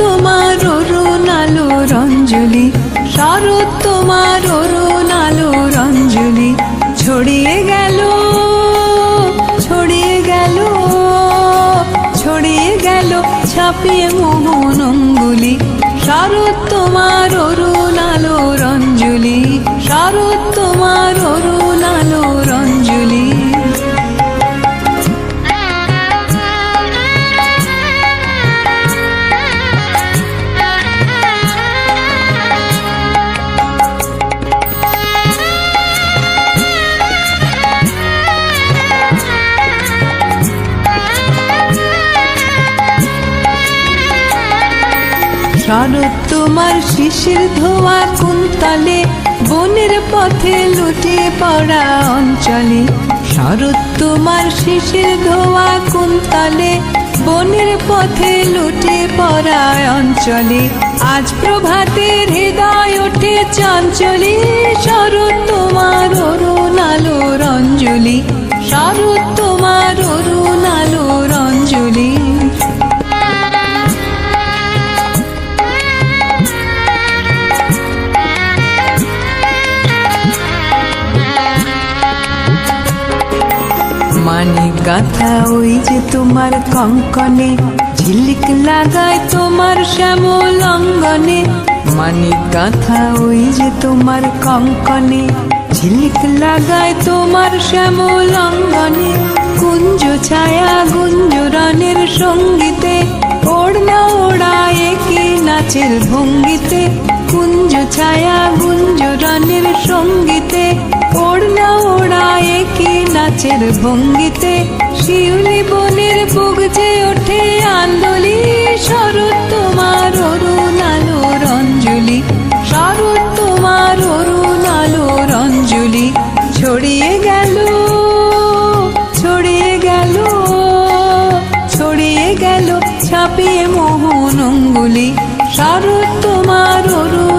তোমার অরুণ আলো রঞ্জলি, শরৎ তোমার অরুণ আলো রঞ্জলি, ছড়িয়ে গেল ছড়িয়ে গেল ছড়িয়ে গেল, ছাপিয়ে মোহন অঙ্গুলি, শরৎ তোমার অরুণ আলো রঞ্জলি, শরৎ তোমার অরুণ শরৎ তোমার শিশির ধোয়া কুন্তলে, বনের পথে লুটিয়ে পড়া অঞ্চলে। শরৎ তোমার শিশির ধোয়া কুন্তলে, বনের পথে লুটিয়ে পড়া অঞ্চলে। আজ প্রভাতের হৃদয় ওঠে চঞ্চলি। শরৎ তোমার মানিক গাথা ওই যে তোমার কঙ্কনে, ঝিলিক লাগায় তোমার শ্যামল অঙ্গনে মানে গাথা ওই যে তোমার কঙ্কনে, ঝিলিক লাগায় তোমার শ্যামল অঙ্গনে কুঞ্জ ছায়া গুঞ্জরনের সঙ্গীতে, ওড়না ওড়ায় কি নাচের ভঙ্গিতে। কুঞ্জ ছায়া গুঞ্জরনের সঙ্গীতে, ওড়না নাচের ভঙ্গিতে, শিউলি বনের বুগজে ওঠে আন্দোলি। শরৎ তোমার অরুণ আলো রঞ্জলি, শরৎ তোমার অরুণ আলো রঞ্জলি। ছড়িয়ে গেল ছড়িয়ে গেল ছড়িয়ে গেল, ছাপিয়ে মোহন অঙ্গুলি। শরৎ তোমার অরুণ